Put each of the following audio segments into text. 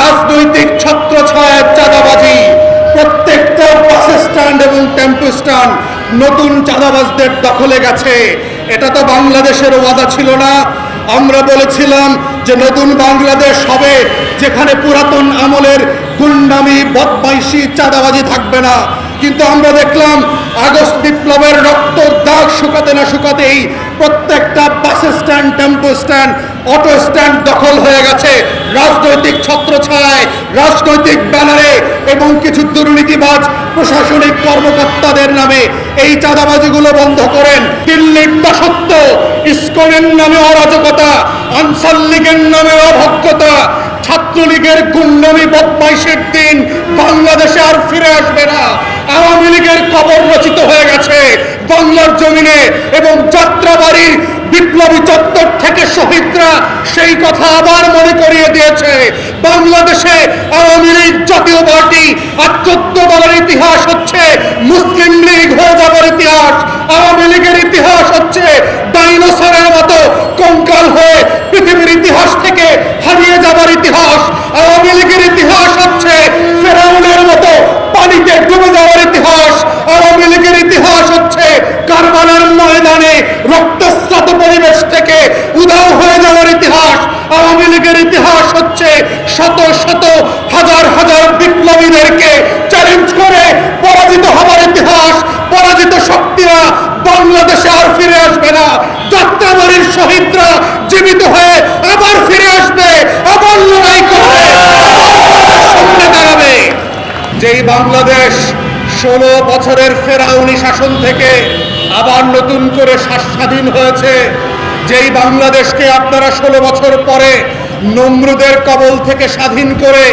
রাজনৈতিক ছত্র ছয়ের চাঁদাবাজি। প্রত্যেকটা বাস স্ট্যান্ড এবং টেম্পো স্ট্যান্ড নতুন চাঁদাবাজদের দখলে গেছে। এটা তো বাংলাদেশের ওয়াদা ছিল না। আমরা বলেছিলাম যে নতুন বাংলাদেশ হবে যেখানে পুরাতন আমলের গুন্ডামি, বদমাইশি, চাঁদাবাজি থাকবে না। কিন্তু আমরা দেখলাম আগস্ট বিপ্লবের রক্ত দাগ শুকাতে না শুকাতেই প্রত্যেকটা bus stand, tempo stand, auto stand দখল হয়ে গেছে। রাজনৈতিক ছত্রছায়ায়, রাজনৈতিক ব্যানারে এবং কিছু দুর্নীতিবাজ প্রশাসনিক কর্মকর্তাদের নামে এই চাঁদাবাজিগুলো বন্ধ করেন। দিল্লির দাসত্ব, ইস্কনের নামে অরাজকতা, আনসার লীগের নামে অভক্ষতা ছাত্রলীগের গুন্ডামি বদমাইশের দিন বাংলাদেশে আর ফিরে আসবে না। আওয়ামী লীগের কবর রচিত হয়ে গেছে বাংলার জমিনে এবং যাত্রাবাড়ির বিপ্লবী চত্বর থেকে শহীদরা সেই কথা আবার মনে করিয়ে দিয়েছে। বাংলাদেশে আওয়ামী লীগ জাতীয় পার্টি আর চোদ্দ দলের ইতিহাস হচ্ছে মুসলিম লীগ হয়ে যাবার ইতিহাস আওয়ামী লীগের ইতিহাস হচ্ছে ডাইনোসরের মতো কঙ্কাল হয়ে পৃথিবীর ইতিহাস থেকে হারিয়ে যাবার ইতিহাস আওয়ামী লীগের ইতিহাস হচ্ছে ফেরাউনের মতো পানিতে ডুবে যাওয়ার ইতিহাস আওয়ামী লীগের ইতিহাস হচ্ছে কারবালার ময়দানে রক্তস্রাত পরিবেশ থেকে উধাও হয়ে যাওয়ার ইতিহাস আওয়ামী লীগের ইতিহাস হচ্ছে শত শত হাজার হাজার বিপ্লবীদেরকে চ্যালেঞ্জ করে পরাজিত হবার ইতিহাস, পরাজিত শক্তিরা বাংলাদেশে আর ফিরে আসবে না। যাত্রাবাড়ির শহীদরা জীবিত হয়ে আবার ফিরে আসবে, আবার লড়াই করবে সামনে দাঁড়াবে যেই বাংলাদেশ ষোলো বছরের ফেরাউনি শাসন থেকে আবার নতুন করে স্বাধীন হয়েছে, যেই বাংলাদেশকে আপনারা ষোলো বছর পরে নমরুদের কবল থেকে স্বাধীন করে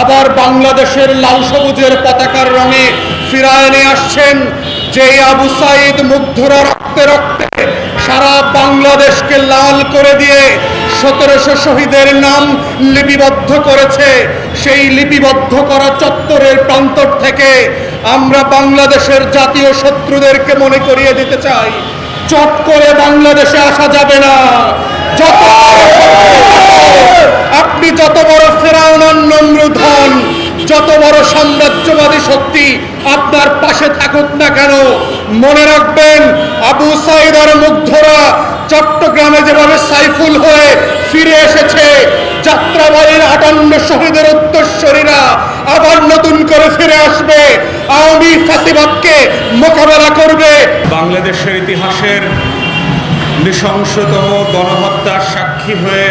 আবার বাংলাদেশের লাল সবুজের পতাকার রঙে ফিরায় নিয়ে আসছেন যেই আবু সাইদ মুগ্ধরা রক্তে রক্তে সারা বাংলাদেশকে লাল করে দিয়ে সতেরোশো শহীদের নাম লিপিবদ্ধ করেছে। সেই লিপিবদ্ধ করা চত্বরের প্রান্তর থেকে আমরা বাংলাদেশের জাতীয় শত্রুদেরকে মনে করিয়ে দিতে চাই। চট করে বাংলাদেশে আসা যাবে না। যত আপনি যত বড় ফেরাউনার নমরুদ যত বড় সাম্রাজ্যবাদী শক্তি আপনার পাশে থাকুক না কেন, মনে রাখবেন, আবু সাইদার মুগ্ধরা চট্টগ্রামে যেভাবে সাইফুল হয়ে ফিরে এসেছে যাত্রাবাড়ির আটান্ন শহীদের উত্তরস্বরীরা আবার নতুন করে ফিরে আসবে, আওয়ামী ফাঁসিবাদকে মোকাবেলা করবে। বাংলাদেশের ইতিহাসের নৃশংসতম গণহত্যার সাক্ষী হয়ে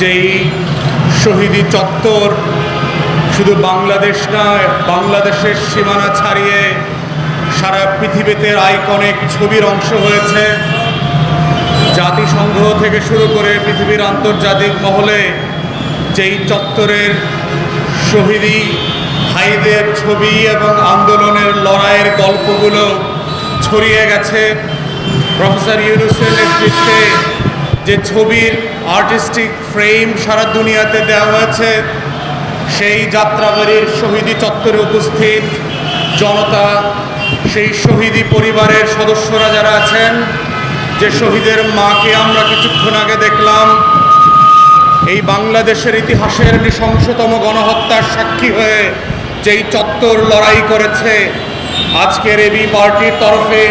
যেই শহীদি চত্বর শুধু বাংলাদেশ নয়, বাংলাদেশের সীমানা ছাড়িয়ে সারা পৃথিবীতে আইকনিক ছবির অংশ হয়েছে। জাতিসংঘ থেকে শুরু করে পৃথিবীর আন্তর্জাতিক মহলে যেই চত্বরের শহীদি ভাইদের ছবি এবং আন্দোলনের লড়াইয়ের গল্পগুলো ছড়িয়ে গেছে। প্রফেসর ইউনুসের নেতৃত্বে যে ছবির আর্টিস্টিক ফ্রেম সারা দুনিয়াতে দেওয়া হয়েছে, সেই যাত্রাবাড়ির শহীদি চত্বরে উপস্থিত জনতা, সেই শহীদি পরিবারের সদস্যরা যারা আছেন, যে শহীদের মাকে আমরা কিছুক্ষণ আগে দেখলাম, এই বাংলাদেশের ইতিহাসের নৃশংসতম গণহত্যার সাক্ষী হয়ে যেই চত্বর লড়াই করেছে, আজকের এবি পার্টির তরফে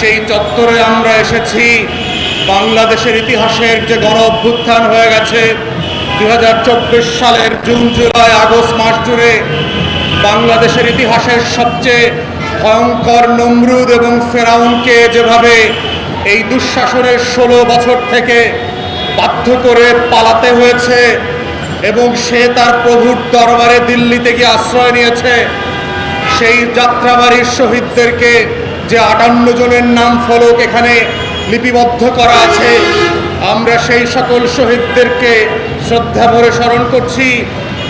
সেই চত্বরে আমরা এসেছি। বাংলাদেশের ইতিহাসের যে গণ অভ্যুত্থান হয়ে গেছে দু হাজার চব্বিশ সালের জুন, জুলাই, আগস্ট মাস জুড়ে বাংলাদেশের ইতিহাসের সবচেয়ে ভয়ঙ্কর নমরুদ এবং ফেরাউনকে যেভাবে এই দুঃশাসনের ষোলো বছর থেকে বাধ্য করে পালাতে হয়েছে এবং সে তার প্রভুর দরবারে দিল্লিতে গিয়ে আশ্রয় নিয়েছে, সেই যাত্রাবাড়ির শহীদদেরকে যে আটান্ন জনের নাম ফলক এখানে লিপিবদ্ধ করা আছে, আমরা সেই সকল শহীদদেরকে শ্রদ্ধা ভরে স্মরণ করছি,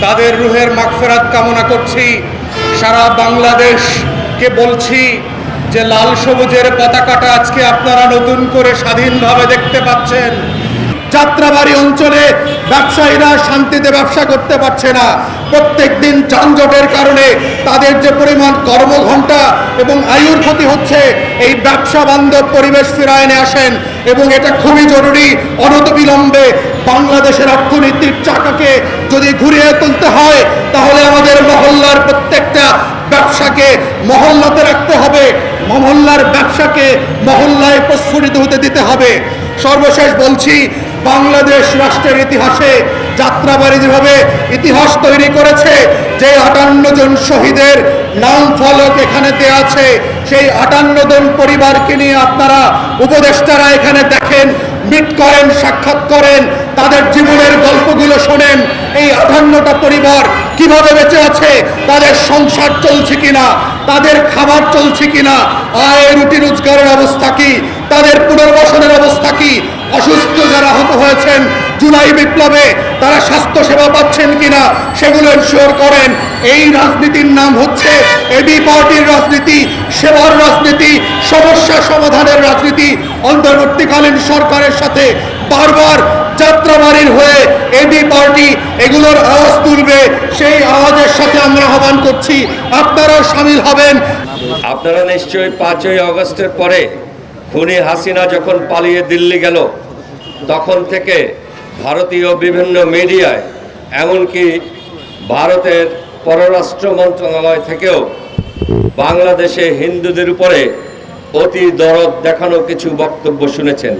তাদের রুহের মাগফেরাত কামনা করছি, সারা বাংলাদেশকে বলছি যে লাল সবুজের পতাকাটা আজকে আপনারা নতুন করে স্বাধীনভাবে দেখতে পাচ্ছেন। যাত্রাবাড়ি অঞ্চলে ব্যবসায়ীরা শান্তিতে ব্যবসা করতে পারছে না। প্রত্যেক দিন যানজটের কারণে তাদের যে পরিমাণ কর্মঘণ্টা এবং আয়ুর ক্ষতি হচ্ছে, এই ব্যবসা বান্ধব পরিবেশ ফিরায় আসেন এবং এটা খুবই জরুরি, অনতবিলম্বে বাংলাদেশের অর্থনীতির চাকাকে যদি ঘুরিয়ে তুলতে হয়, তাহলে আমাদের মহল্লার প্রত্যেকটা ব্যবসাকে মহল্লাতে রাখতে হবে। মহল্লার ব্যবসাকে মহল্লায় প্রস্ফুটিত হতে দিতে হবে। সর্বশেষ বলছি বাংলাদেশ রাষ্ট্রের ইতিহাসে যাত্রাবাড়ি যেভাবে ইতিহাস তৈরি করেছে, যে আটান্ন জন শহীদের নাম ফলক এখানে দেয়া আছে, সেই আটান্ন জন পরিবারকে নিয়ে আপনারা উপদেষ্টারা এখানে দেখেন, মিট করেন, সাক্ষাৎ করেন, তাদের জীবনের গল্পগুলো শোনেন, এই আটান্নটা পরিবার কীভাবে বেঁচে আছে, তাদের সংসার চলছে কিনা, তাদের খাবার চলছে কিনা, আয়, রুটি, রোজগারের অবস্থা কি, তাদের পুনর্বাসনের অবস্থা কি অসুস্থ যারা আহত হয়েছেন, জুলাই বিপ্লবে তারা স্বাস্থ্য সেবা পাচ্ছেন কিনা, সেগুলো এনশিওর করেন। এই রাজনীতির নাম হচ্ছে এবি পার্টির রাজনীতি, সেবার রাজনীতি, সমস্যা সমাধানের রাজনীতি। অন্তর্বর্তীকালীন সরকারের সাথে বারবার যাত্রাবাড়ির হয়ে এবি পার্টি এগুলোর আওয়াজ তুলবে, সেই আওয়াজের সাথে আমরা আহ্বান করছি। আপনারাও সামিল হবেন। আপনারা নিশ্চয়ই পাঁচই আগস্টের পরে খুনি হাসিনা যখন পালিয়ে দিল্লি গেল, তখন থেকে ভারতীয় বিভিন্ন মিডিয়ায়, এমনকি ভারতের পররাষ্ট্র মন্ত্রণালয় থেকেও বাংলাদেশে হিন্দুদের উপরে অতি দরদ দেখানো কিছু বক্তব্য শুনেছেন।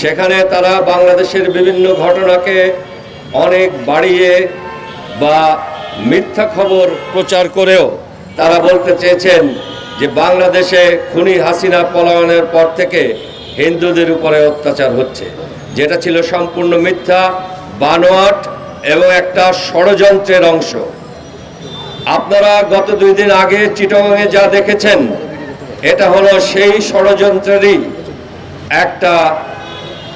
সেখানে তারা বাংলাদেশের বিভিন্ন ঘটনাকে অনেক বাড়িয়ে বা মিথ্যা খবর প্রচার করেও তারা বলতে চেয়েছেন যে বাংলাদেশে খুনি হাসিনা পলায়নের পর থেকে হিন্দুদের উপরে অত্যাচার হচ্ছে, যেটা ছিল সম্পূর্ণ মিথ্যা, বানোয়াট এবং একটা ষড়যন্ত্রের অংশ। আপনারা গত দুই দিন আগে চিটগাংয়ে যা দেখেছেন, এটা হলো সেই ষড়যন্ত্রেরই একটা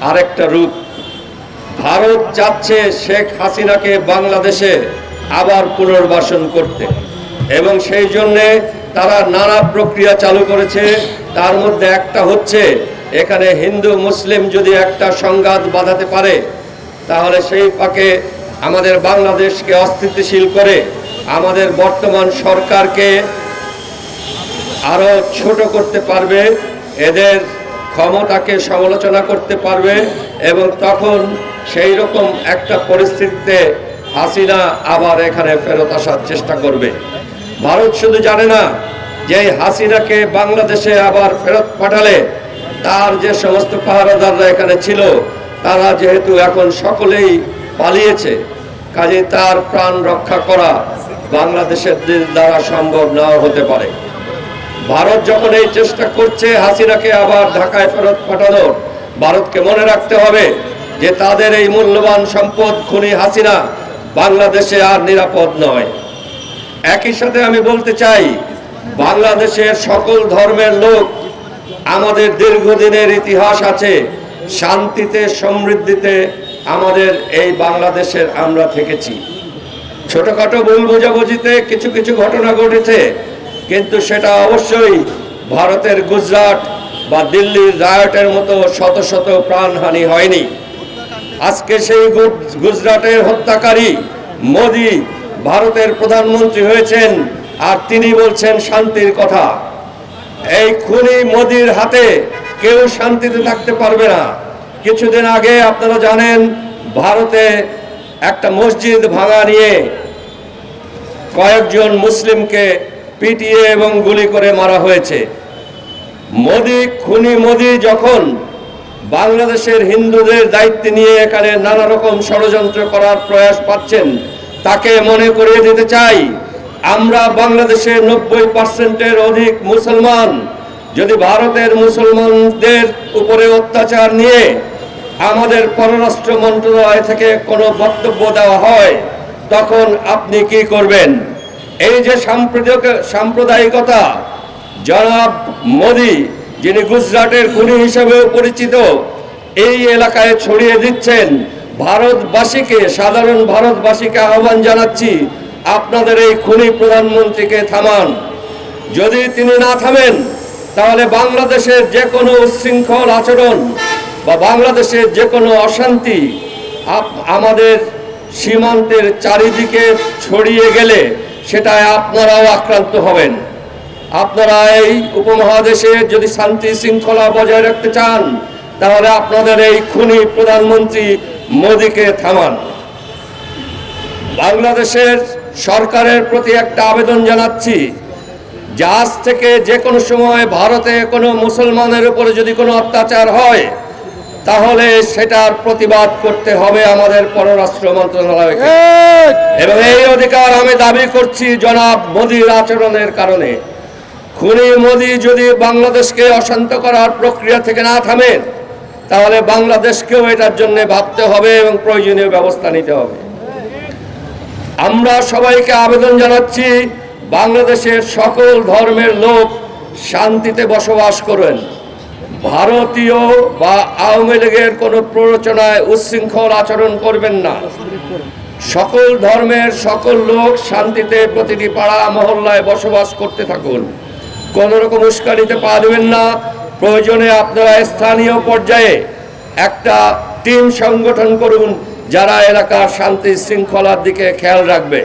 আরেকটা রূপ। ভারত চাচ্ছে শেখ হাসিনাকে বাংলাদেশে আবার পুনর্বাসন করতে এবং সেই জন্যে তারা নানা প্রক্রিয়া চালু করেছে। তার মধ্যে একটা হচ্ছে, এখানে হিন্দু, মুসলিম যদি একটা সংঘাত বাঁধাতে পারে, তাহলে সেই পাকে আমাদের বাংলাদেশকে অস্থিতিশীল করে আমাদের বর্তমান সরকারকে আরও ছোট করতে পারবে, এদের ক্ষমতাকে সমালোচনা করতে পারবে এবং তখন সেই রকম একটা পরিস্থিতিতে হাসিনা আবার এখানে ফেরত আসার চেষ্টা করবে। ভারত শুধু জানে না যে এই হাসিনাকে বাংলাদেশে আবার ফেরত পাঠালে, তার যে সমস্ত পাহারাদাররা এখানে ছিল, তারা যেহেতু এখন সকলেই পালিয়েছে কাজে তার প্রাণ রক্ষা করা বাংলাদেশের দ্বারা সম্ভব নাও হতে পারে। ভারত যখন এই চেষ্টা করছে হাসিনাকে আবার ঢাকায় ফেরত পাঠানোর ভারতকে মনে রাখতে হবে যে তাদের এই মূল্যবান সম্পদ খুনি হাসিনা বাংলাদেশে আর নিরাপদ নয়। একই সাথে আমি বলতে চাই বাংলাদেশের সকল ধর্মের লোক আমাদের দীর্ঘদিনের ইতিহাস আছে, শান্তিতে, সমৃদ্ধিতে আমাদের এই বাংলাদেশের আমরা থেকেছি। ছোটখাটো ভুল বোঝাবুঝিতে কিছু কিছু ঘটনা ঘটেছে, কিন্তু সেটা অবশ্যই ভারতের গুজরাট বা দিল্লির রায়টের মতো শত শত প্রাণহানি হয়নি। আজকে সেই গুজরাটের হত্যাকারী মোদি ভারতের প্রধানমন্ত্রী হয়েছেন আর তিনি বলছেন শান্তির কথা। এই খুনি মোদির হাতে কেউ শান্তিতে থাকতে পারবে না। কিছুদিন আগে আপনারা জানেন, ভারতে একটা মসজিদ ভাঙা নিয়ে কয়েকজন মুসলিমকে পিটিয়ে এবং গুলি করে মারা হয়েছে। মোদি, খুনি মোদি যখন বাংলাদেশের হিন্দুদের দায়িত্ব নিয়ে এখানে নানা রকম ষড়যন্ত্র করার প্রয়াস পাচ্ছেন, তাকে মনে করিয়ে দিতে চাই। আমরা বাংলাদেশের নব্বই পার্সেন্টের অধিক মুসলমান। যদি ভারতের মুসলমানদের উপরে অত্যাচার নিয়ে আমাদের পররাষ্ট্র মন্ত্রণালয় থেকে কোনো বক্তব্য দেওয়া হয়, তখন আপনি কি করবেন? এই যে সাম্প্রদায়িক সাম্প্রদায়িকতা, জনাব মোদি, যিনি গুজরাটের খুনি হিসেবেও পরিচিত, এই এলাকায় ছড়িয়ে দিচ্ছেন। ভারতবাসীকে, সাধারণ ভারতবাসীকে আহ্বান জানাচ্ছি আপনাদের এই খুনি প্রধানমন্ত্রীকে থামান। যদি তিনি না থামেন, তাহলে বাংলাদেশের যে কোনো উচ্ছৃঙ্খল আচরণ বা বাংলাদেশের যে কোনো অশান্তি আমাদের সীমান্তের চারিদিকে ছড়িয়ে গেলে সেটায় আপনারাও আক্রান্ত হবেন। আপনারা এই উপমহাদেশে যদি শান্তি শৃঙ্খলা বজায় রাখতে চান, তাহলে আপনাদের এই খুনি প্রধানমন্ত্রী মোদীকে থামান। বাংলাদেশের সরকারের প্রতি একটা আবেদন জানাচ্ছি আজ থেকে যে কোনো সময় ভারতে কোনো মুসলমানের উপরে যদি কোনো অত্যাচার হয় তাহলে সেটার প্রতিবাদ করতে হবে আমাদের পররাষ্ট্র মন্ত্রণালয়কে। এবং এই অধিকার আমি দাবি করছি জনাব মোদীর আচরণের কারণে। খুনি মোদী যদি বাংলাদেশকে অশান্ত করার প্রক্রিয়া থেকে না থামেন তাহলে বাংলাদেশকেও এটার জন্য ভাবতে হবে এবং প্রয়োজনীয় ব্যবস্থা নিতে হবে। আমরা সবাইকে আবেদন জানাচ্ছি, বাংলাদেশের সকল ধর্মের লোক শান্তিতে বসবাস করেন। ভারতীয় বা আওয়ামী লীগের কোনো প্ররোচনায় উচ্ছৃঙ্খল আচরণ করবেন না। সকল ধর্মের সকল লোক শান্তিতে প্রতিটি পাড়া মহল্লায় বসবাস করতে থাকুন। কোন রকম উস্কানিতে পা দেবেন না। প্রয়োজনে আপনারা স্থানীয় পর্যায়ে একটা টিম সংগঠন করুন। যারা এলাকার শান্তি শৃঙ্খলার দিকে খেয়াল রাখবে।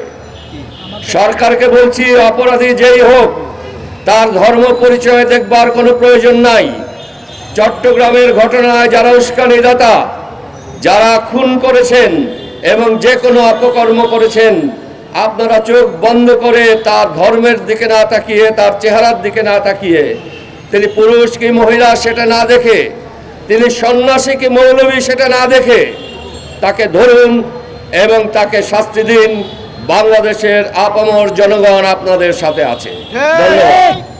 সরকারকে বলছি, অপরাধী যেই হোক, তার ধর্ম পরিচয় দেখবার কোনো প্রয়োজন নাই। চট্টগ্রামের ঘটনায় যারা উস্কানিদাতা, যারা খুন করেছেন এবং যে কোনো অপকর্ম করেছেন, আপনারা চোখ বন্ধ করে তার ধর্মের দিকে না তাকিয়ে, তার চেহারার দিকে না তাকিয়ে, তিনি পুরুষ কি মহিলা সেটা না দেখে, তিনি সন্ন্যাসী কি মৌলবী সেটা না দেখে তাকে ধরুন এবং তাকে শাস্তি দিন। বাংলাদেশের আপামর জনগণ আপনাদের সাথে আছে। ধন্যবাদ।